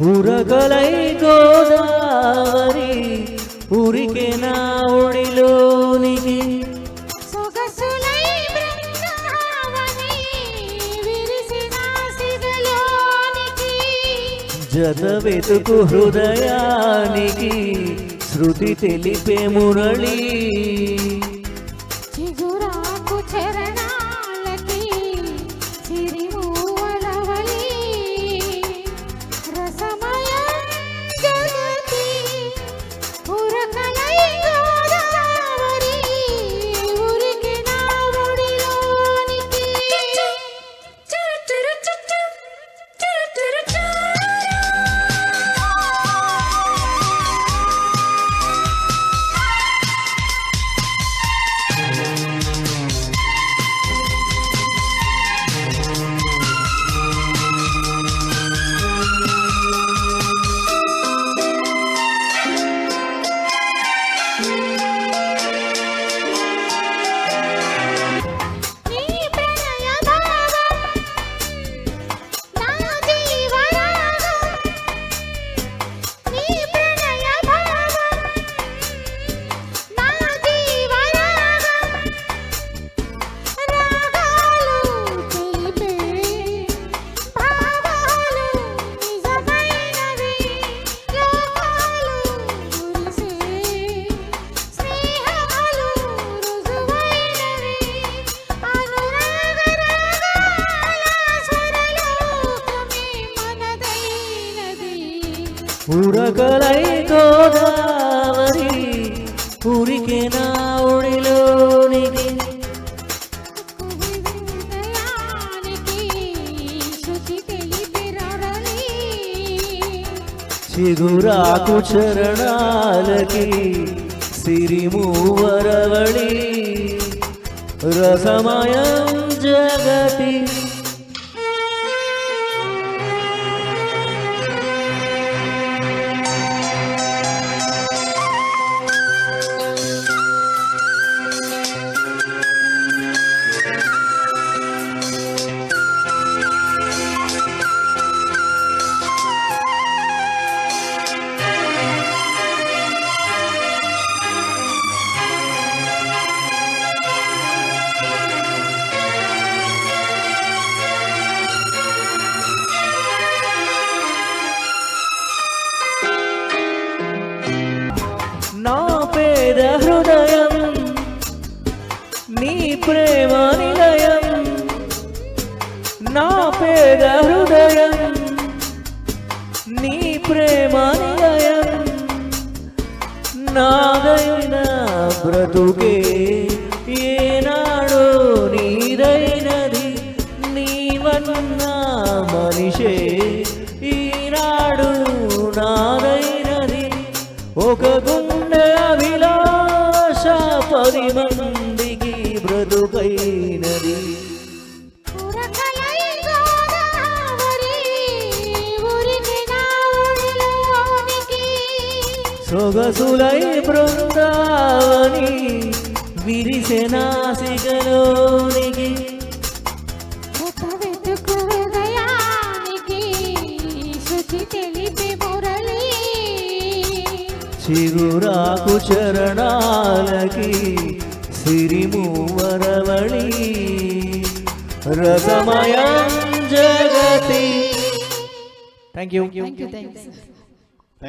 ఉరగలై గోదావరి ఉరికే నా ఒడిలోనికి. జత వెతుకు హృదయానికి శృతి తెలిపే మురళి. ఉరగలై గోదావరి ఉరికే నా ఒడిలోనికి. చిగురాకు చరణాలకి సిరిమూవరవళి రసమయం జగతి పేద హృదయం నీ ప్రేమ నిలయం నా పేద హృదయం నీ ప్రేమ నిలయం. నాదైన బ్రతుకే ఏనాడో నీదైనది నీవన్నా మనిషే. పది మందికి ఒడిలోనికి. సొగసులై బృందావని విరిసె నాసికలోనికి. ఒక వెతుకు హృదయానికి శృతి తెలిపి మురళి చిగురాకు చరణాలకి సిరిమూవరవళి. రసమయం జగతి. Thank you Thank you, thanks.